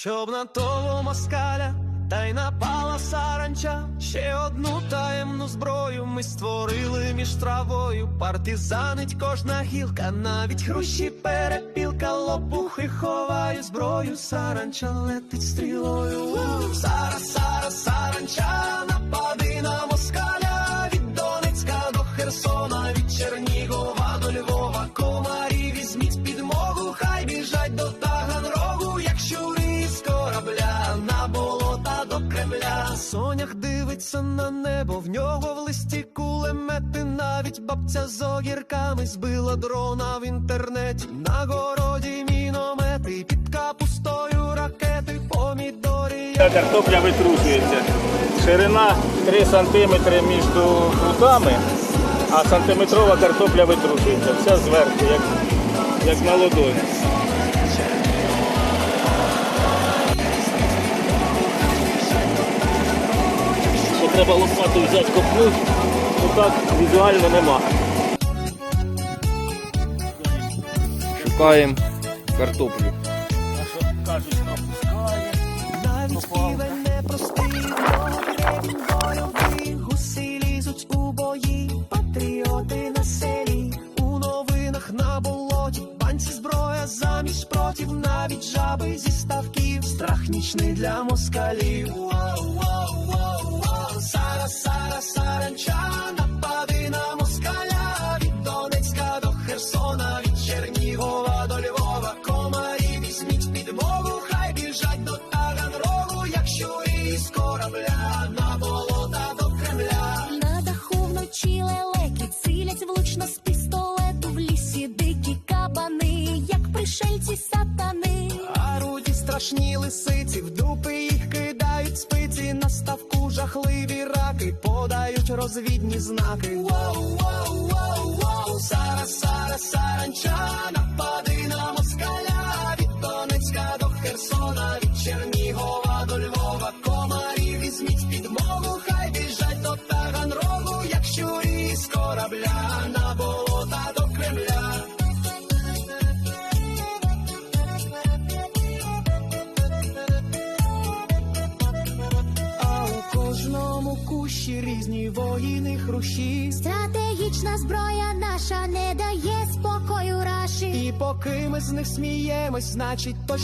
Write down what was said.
Щоб на того москаля та й напала саранча, ще одну таємну зброю ми створили між травою. Партизанить кожна гілка, навіть хрущі перепілка, лопухи ховає зброю, саранча летить стрілою. Сара, сара, саранча, Сонях дивиться на небо, в нього в листі кулемети, навіть бабця з огірками збила дрона в інтернеті. На городі міномети, під капустою ракети, помідорі. Картопля витрушується. Ширина 3 см між крутами, а сантиметрова картопля витрушується. Вся зверху, як, як на ладоні. Треба лопату взяти копнути, ну так візуально нема. Шукаємо картоплю. А що кажуть, пропускає. Навіть півень непростий, він бойовий, гуси лізуть у бої, патріоти на селі, у новинах на болоті, банці зброя замість протів, навіть жаби зі ставків, страх нічний для москалів. Корабля, на болота до Кремля. На даху вночі лелеки цілять влучно з пістолету в лісі дикі кабани, як пришельці сатани. А руді страшні лисиці, в дупи їх кидають спиці, на ставку жахливі раки, подають розвідні знаки. Воу, воу, кожному кущі різні воїни хрущі. Стратегічна зброя наша не дає спокою раші. І поки ми з них сміємось, значить точно.